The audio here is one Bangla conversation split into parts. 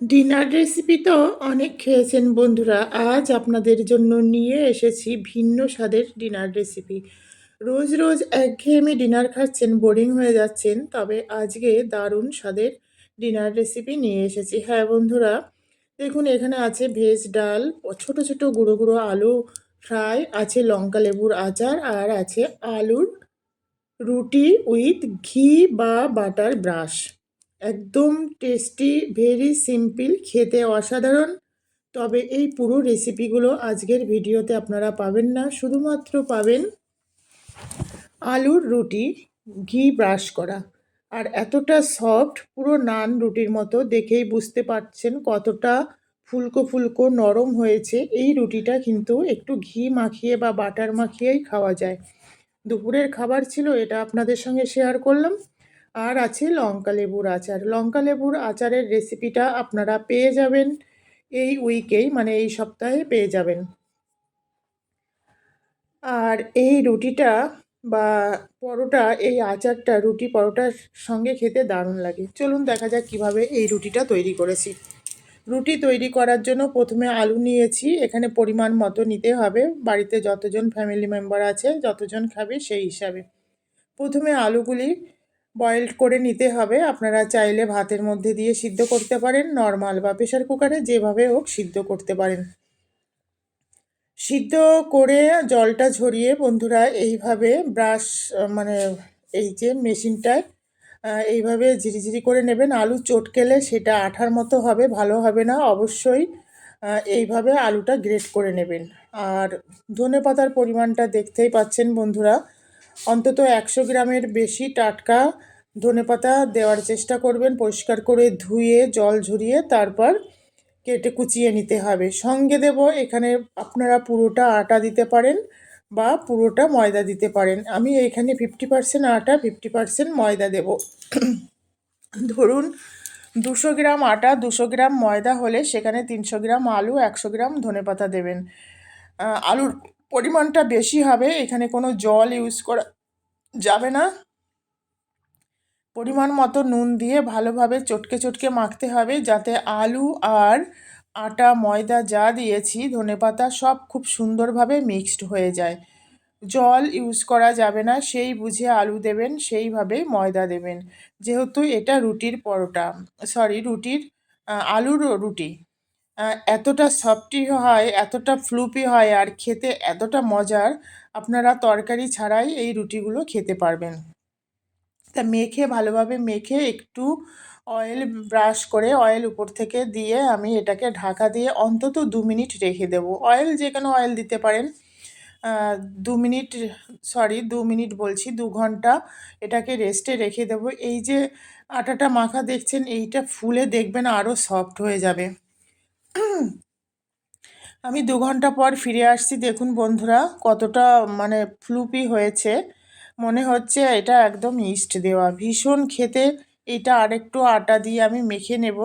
ডিনার রেসিপি তো অনেক খেয়েছেন বন্ধুরা। আজ আপনাদের জন্য নিয়ে এসেছি ভিন্ন স্বাদের ডিনার রেসিপি রোজ রোজ একঘেয়েমি ডিনার খাচ্ছেন বোরিং হয়ে যাচ্ছেন, তবে আজকে দারুণ স্বাদের ডিনার রেসিপি নিয়ে এসেছি। হ্যাঁ বন্ধুরা, দেখুন এখানে আছে ভেজ ডাল, ছোট ছোট গুঁড়ো গুঁড়ো আলু ফ্রাই, আছে লঙ্কা লেবুর আচার, আর আছে আলুর রুটি উইথ ঘি বা বাটার ব্রাশ। একদম টেস্টি ভেরি সিম্পল খেতে অসাধারণ। তবে এই পুরো রেসিপিগুলো আজকের ভিডিওতে আপনারা পাবেন না, শুধুমাত্র পাবেন আলুর রুটি, ঘি ব্রাশ করা। আর এতটা সফট পুরো নান রুটির মতো, দেখেই বুঝতে পারছেন কতটা ফুলকো ফুলকো নরম হয়েছে। এই রুটিটা কিন্তু একটু ঘি মাখিয়ে বা বাটার মাখিয়েই খাওয়া যায়। দুপুরের খাবার ছিল, এটা আপনাদের সঙ্গে শেয়ার করলাম। আর আছে লঙ্কা লেবুর আচার। লঙ্কা লেবুর আচারের রেসিপিটা আপনারা পেয়ে যাবেন এই উইকেই মানে এই সপ্তাহে পেয়ে যাবেন। আর এই রুটিটা বা পরোটা, এই আচারটা, রুটি পরোটার সঙ্গে খেতে দারুণ লাগে। চলুন দেখা যাক কীভাবে এই রুটিটা তৈরি করেছি। রুটি তৈরি করার জন্য প্রথমে আলু নিয়েছি, এখানে পরিমাণ মতো নিতে হবে। বাড়িতে যতজন ফ্যামিলি মেম্বার আছে, যতজন খাবে সেই হিসাবে। প্রথমে আলুগুলি বয়েলড করে নিতে হবে। আপনারা চাইলে ভাতের মধ্যে দিয়ে সিদ্ধ করতে পারেন। নর্মাল বা প্রেশার কুকারে যেভাবে হোক সিদ্ধ করতে পারেন। সিদ্ধ করে জলটা ঝরিয়ে বন্ধুরা এইভাবে ব্রাশ মানে এই যে মেশিনটায় এইভাবে ঝিরিঝিরি করে নেবেন। আলু চটকেলে সেটা আঠার মতো হবে, ভালো হবে না। অবশ্যই এইভাবে আলুটা গ্রেট করে নেবেন। আর ধনে পাতার পরিমাণটা দেখতেই পাচ্ছেন বন্ধুরা। অন্তত একশো গ্রামের বেশি টাটকা ধনেপাতা দেওয়ার চেষ্টা করবেন, পরিষ্কার করে ধুয়ে, জল ঝরিয়ে তারপর কেটে কুচিয়ে নিতে হবে। সঙ্গে দেব এখানে আপনারা পুরোটা আটা দিতে পারেন বা পুরোটা ময়দা দিতে পারেন। আমি এখানে ফিফটি পার্সেন্ট আটা ফিফটি পার্সেন্ট ময়দা দেব। ধরুন দুশো গ্রাম আটা, দুশো গ্রাম ময়দা হলে সেখানে তিনশো গ্রাম আলু, একশো গ্রাম ধনেপাতা দেবেন। আলুর পরিমাণটা বেশি হবে, এখানে কোনো জল ইউজ করা যাবে না? পরিমাণ মতো নুন দিয়ে ভালোভাবে চটকে চটকে মাখতে হবে যাতে আলু আর আটা, ময়দা যা দিয়েছি ধনেপাতা সব খুব সুন্দরভাবে মিক্সড হয়ে যায়। জল ইউজ করা যাবে না, সেই বুঝে আলু দেবেন সেইভাবেই ময়দা দেবেন। যেহেতু এটা রুটির পরোটা, সরি রুটির আলুর রুটি। এতটা সফটি হয়, এতটা ফ্লুপি হয় আর খেতে এতটা মজার, আপনারা তরকারি ছাড়াই এই রুটিগুলো খেতে পারবেন। তা মেখে, ভালোভাবে মেখে একটু অয়েল ব্রাশ করে অয়েল উপর থেকে দিয়ে আমি এটাকে ঢাকা দিয়ে অন্তত দু মিনিট রেখে দেবো। অয়েল যে কোনো অয়েল দিতে পারেন। দু মিনিট সরি দু মিনিট বলছি, দু ঘণ্টা এটাকে রেস্টে রেখে দেবো। এই যে আটাটা মাখা দেখছেন, এইটা ফুলে দেখবেন আরও সফট হয়ে যাবে। আমি দু ঘণ্টা পর ফিরে আসছি। দেখুন বন্ধুরা, কতটা মানে ফ্লুপি হয়েছে। মনে হচ্ছে এটা একদম ইস্ট দেওয়া। ভীষণ খেতে এটা আরেকটু আটা দিয়ে আমি মেখে নেব।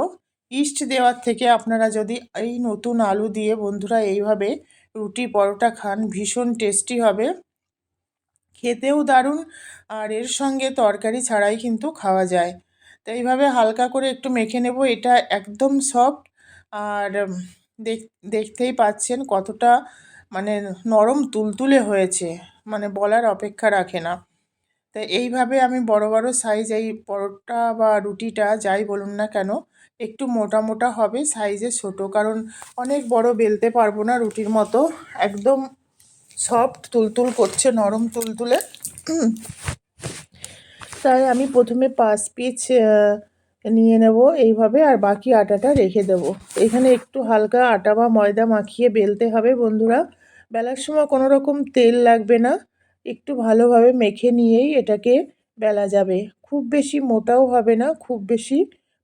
ইস্ট দেওয়ার থেকে আপনারা যদি এই নতুন আলু দিয়ে বন্ধুরা এইভাবে রুটি পরোটা খান, ভীষণ টেস্টি হবে। খেতেও দারুণ, আর এর সঙ্গে তরকারি ছাড়াই কিন্তু খাওয়া যায়। তো এইভাবে হালকা করে একটু মেখে নেব। এটা একদম সফট আর দেখ, দেখতেই পাচ্ছেন কতটা মানে নরম তুলতুলে হয়েছে। মানে বলার অপেক্ষা রাখে না। তো এইভাবে আমি বড় বড় সাইজ এই পরোটা বা রুটিটা যাই বলুন না কেন, একটু মোটা মোটা হবে সাইজে ছোট। কারণ অনেক বড় বেলতে পারব না রুটির মতো। একদম সফট তুলতুল করছে, নরম তুলতুলে। তাই আমি প্রথমে পাঁচ পিচ নিয়ে নেব, এইভাবে আর বাকি আটাটা রেখে দেব। এখানে একটু হালকা আটা বা ময়দা মাখিয়ে বেলতে হবে বন্ধুরা। বেলার সময় কোনো রকম তেল লাগবে না। একটু ভালোভাবে মেখে নিয়েই এটাকে বেলা যাবে। খুব বেশি মোটাও হবে না, খুব বেশি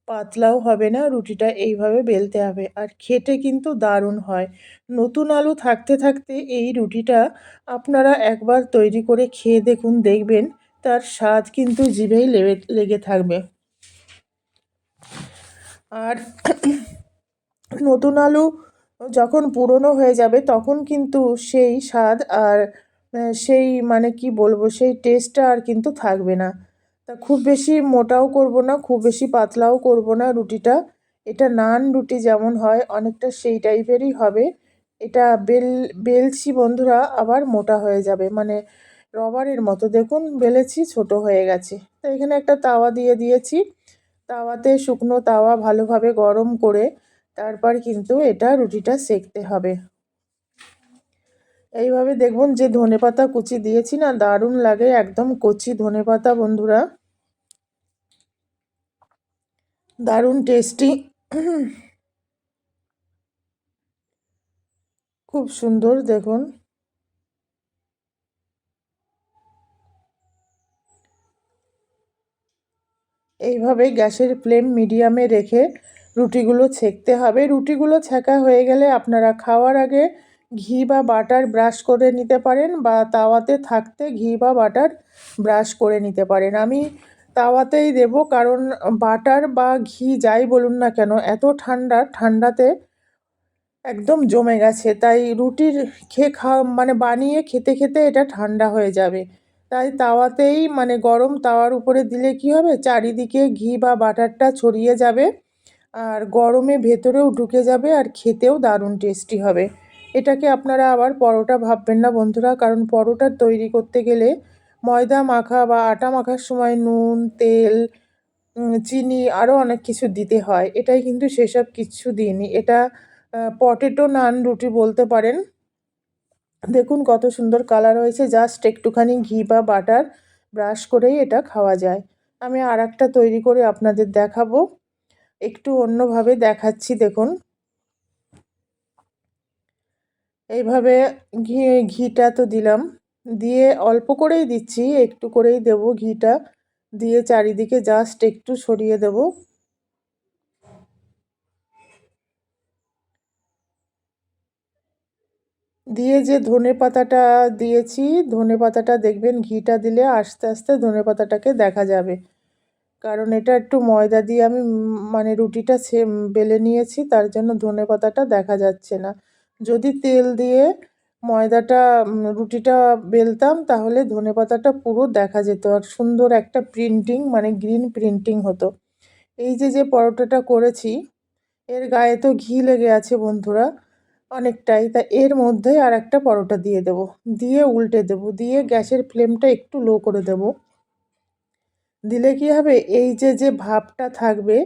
পাতলাও হবে না। রুটিটা এইভাবে বেলতে হবে। আর খেতে কিন্তু দারুণ হয়। নতুন আলু থাকতে থাকতে এই রুটিটা আপনারা একবার তৈরি করে খেয়ে দেখুন, দেখবেন তার স্বাদ কিন্তু জিভেই লেগে থাকবে। আর নতুন আলু যখন পুরনো হয়ে যাবে, তখন কিন্তু সেই স্বাদ আর সেই মানে কি বলব, সেই টেস্টটা আর কিন্তু থাকবে না। তা খুব বেশি মোটাও করব না, খুব বেশি পাতলাও করব না রুটিটা। এটা নান রুটি যেমন হয়, অনেকটা সেই টাইপেরই হবে। এটা বেল বেলছি বন্ধুরা আবার মোটা হয়ে যাবে মানে রবারের মতো। দেখুন বেলেছি ছোট হয়ে গেছে। তো এখানে একটা তাওয়া দিয়ে দিয়েছি। তাওয়াতে শুকনো তাওয়া ভালোভাবে গরম করে তারপর কিন্তু এটা রুটিটা সেকতে হবে। এইভাবে দেখুন যে ধনেপাতা কুচি দিয়েছি না, দারুণ লাগে একদম কচি ধনেপাতা বন্ধুরা। দারুণ টেস্টি। খুব সুন্দর দেখুন। এইভাবে গ্যাসের ফ্লেম মিডিয়ামে রেখে রুটিগুলো ছেঁকতে হবে। রুটিগুলো ছেঁকা হয়ে গেলে আপনারা খাওয়ার আগে ঘি বা বাটার ব্রাশ করে নিতে পারেন বা তাওয়াতে থাকতে ঘি বা বাটার ব্রাশ করে নিতে পারেন। আমি তাওয়াতেই দেব কারণ বাটার বা ঘি যাই বলুন না কেন, এত ঠান্ডা, ঠান্ডাতে একদম জমে গেছে। তাই রুটির খেয়ে খাওয়া মানে বানিয়ে খেতে খেতে এটা ঠান্ডা হয়ে যাবে। তাই তাওয়াতেই মানে গরম তাওয়ার উপরে দিলে কি হবে? চারিদিকে ঘি বা বাটারটা ছড়িয়ে যাবে আর গরমে ভেতরেও ঢুকে যাবে আর খেতেও দারুণ টেস্টি হবে। এটাকে আপনারা আবার পরোটা ভাববেন না বন্ধুরা, কারণ পরোটা তৈরি করতে গেলে ময়দা মাখা বা আটা মাখার সময় নুন, তেল চিনি আরও অনেক কিছু দিতে হয়। এটাই কিন্তু সেসব কিছু দিইনি। এটা পটেটো নান রুটি বলতে পারেন। দেখুন কত সুন্দর কালার হয়েছে জাস্ট একটুখানি ঘি বা বাটার ব্রাশ করেই এটা খাওয়া যায়। আমি আর একটা তৈরি করে আপনাদের দেখাবো। একটু অন্যভাবে দেখাচ্ছি, দেখুন। এইভাবে ঘি, ঘিটা তো দিলাম। দিয়ে অল্প করেই দিচ্ছি, একটু করেই দেব ঘিটা। দিয়ে চারিদিকে জাস্ট একটু সরিয়ে দেব। দিয়ে যে ধনে পাতাটা দিয়েছি, ধনে পাতাটা দেখবেন ঘিটা দিলে আস্তে আস্তে ধনে পাতাটাকে দেখা যাবে। কারণ এটা একটু ময়দা দিয়ে আমি মানে রুটিটা বেলে নিয়েছি, তার জন্য ধনে পাতাটা দেখা যাচ্ছে না। যদি তেল দিয়ে ময়দাটা রুটিটা বেলতাম, তাহলে ধনে পাতাটা পুরো দেখা যেত। আর সুন্দর একটা প্রিন্টিং মানে গ্রিন প্রিন্টিং হতো। এই যে যে পরোটাটা করেছি, এর গায়ে তো ঘি লেগে আছে বন্ধুরা। অনেকটাই। তা এর মধ্যে আর একটা পরোটা দিয়ে দেব। দিয়ে উল্টে দেব। দিয়ে গ্যাসের ফ্লেমটা একটু লো করে দেব। দিলে কি হবে? এই যে যে ভাবটা থাকবে,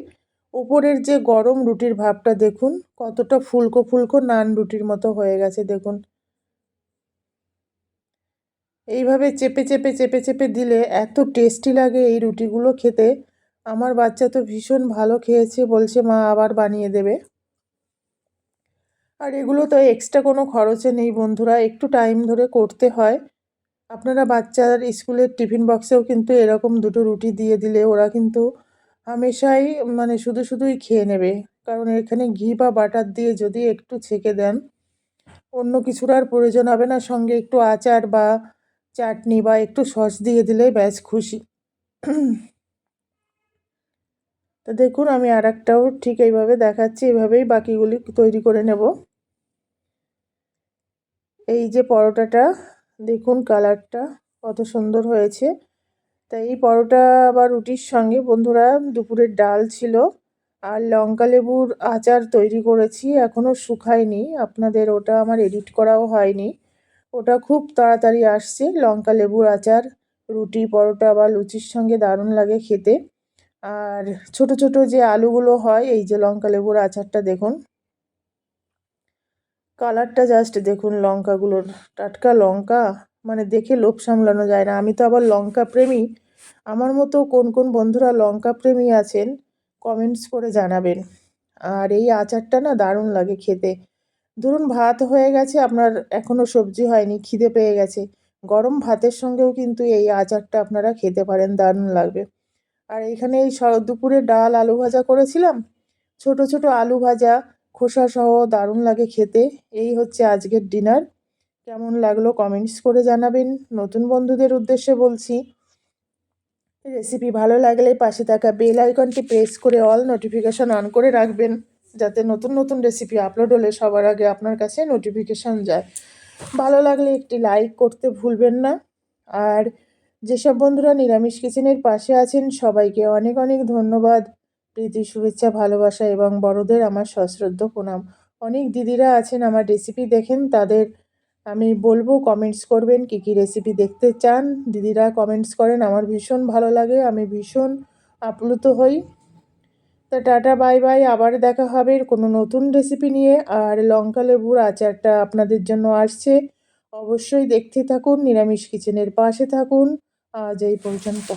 ওপরের যে গরম রুটির ভাবটা দেখুন, কতটা ফুলকো ফুলকো নান রুটির মতো হয়ে গেছে দেখুন। এইভাবে চেপে চেপে চেপে চেপে দিলে এত টেস্টি লাগে এই রুটিগুলো খেতে। আমার বাচ্চা তো ভীষণ ভালো খেয়েছে বলছে, মা আবার বানিয়ে দেবে। আর এগুলো তো এক্সট্রা কোনো খরচে নেই বন্ধুরা, একটু টাইম ধরে করতে হয়। আপনারা বাচ্চার স্কুলের টিফিন বক্সেও কিন্তু এরকম দুটো রুটি দিয়ে দিলে ওরা কিন্তু হামেশাই মানে শুধু শুধুই খেয়ে নেবে। কারণ এখানে ঘি বা বাটার দিয়ে যদি একটু ছেঁকে দেন, অন্য কিছুর আর প্রয়োজন হবে না। সঙ্গে একটু আচার বা চাটনি বা একটু সস দিয়ে দিলেই ব্যাস খুশি। তো দেখুন, আমি আর একটাও ঠিক এইভাবে দেখাচ্ছি, এভাবেই বাকিগুলি তৈরি করে নেব। এই যে পরোটাটা, দেখুন কালারটা কত সুন্দর হয়েছে। তাই এই পরোটা বা রুটির সঙ্গে বন্ধুরা দুপুরের ডাল ছিল, আর লঙ্কা লেবুর আচার তৈরি করেছি এখনও শুকায়নি। আপনাদের ওটা আমার এডিট করাও হয়নি। ওটা খুব তাড়াতাড়ি আসছে, লঙ্কা লেবুর আচার, রুটি, পরোটা বা লুচির সঙ্গে দারুণ লাগে খেতে। আর ছোট ছোট যে আলুগুলো হয়, এই যে লঙ্কা লেবুর আচারটা দেখুন। কালারটা জাস্ট দেখুন লঙ্কাগুলোর, টাটকা লঙ্কা মানে দেখে লোভ সামলানো যায় না। আমি তো আবার লঙ্কা প্রেমী। আমার মতো কোন কোন বন্ধুরা লঙ্কা প্রেমী আছেন কমেন্টস করে জানাবেন। আর এই আচারটা না দারুণ লাগে খেতে। ধরুন ভাত হয়ে গেছে, আপনার এখনও সবজি হয়নি, খিদে পেয়ে গেছে। গরম ভাতের সঙ্গেও কিন্তু এই আচারটা আপনারা খেতে পারেন, দারুণ লাগবে। আর এখানে এই দুপুরে ডাল আলু ভাজা করেছিলাম। ছোট ছোট আলু ভাজা খোসা সহ দারুণ লাগে খেতে। এই হচ্ছে আজকের ডিনার। কেমন লাগল কমেন্টস করে জানাবেন। নতুন বন্ধুদের উদ্দেশ্যে বলছি, রেসিপি ভালো লাগলে পাশে থাকা বেল আইকনটি প্রেস করে অল নোটিফিকেশান অন করে রাখবেন, যাতে নতুন নতুন রেসিপি আপলোড হলে সবার আগে আপনার কাছে নোটিফিকেশান যায়। ভালো লাগলে একটি লাইক করতে ভুলবেন না। আর যেসব বন্ধুরা নিরামিষ কিচেনের পাশে আছেন, সবাইকে অনেক অনেক ধন্যবাদ। প্রীতি, শুভেচ্ছা, ভালোবাসা এবং বড়দের আমার সশ্রদ্ধ প্রণাম। অনেক দিদিরা আছেন আমার রেসিপি দেখেন, তাদের আমি বলব কমেন্টস করবেন, কী কী রেসিপি দেখতে চান। দিদিরা কমেন্টস করেন, আমার ভীষণ ভালো লাগে, আমি ভীষণ আপ্লুত হই। তা টাটা বাই বাই আবার দেখা হবে কোনো নতুন রেসিপি নিয়ে। আর লঙ্কা লেবুর আচারটা আপনাদের জন্য আসছে। অবশ্যই দেখতে থাকুন, নিরামিষ কিচেনের পাশে থাকুন। আজ এই পর্যন্ত।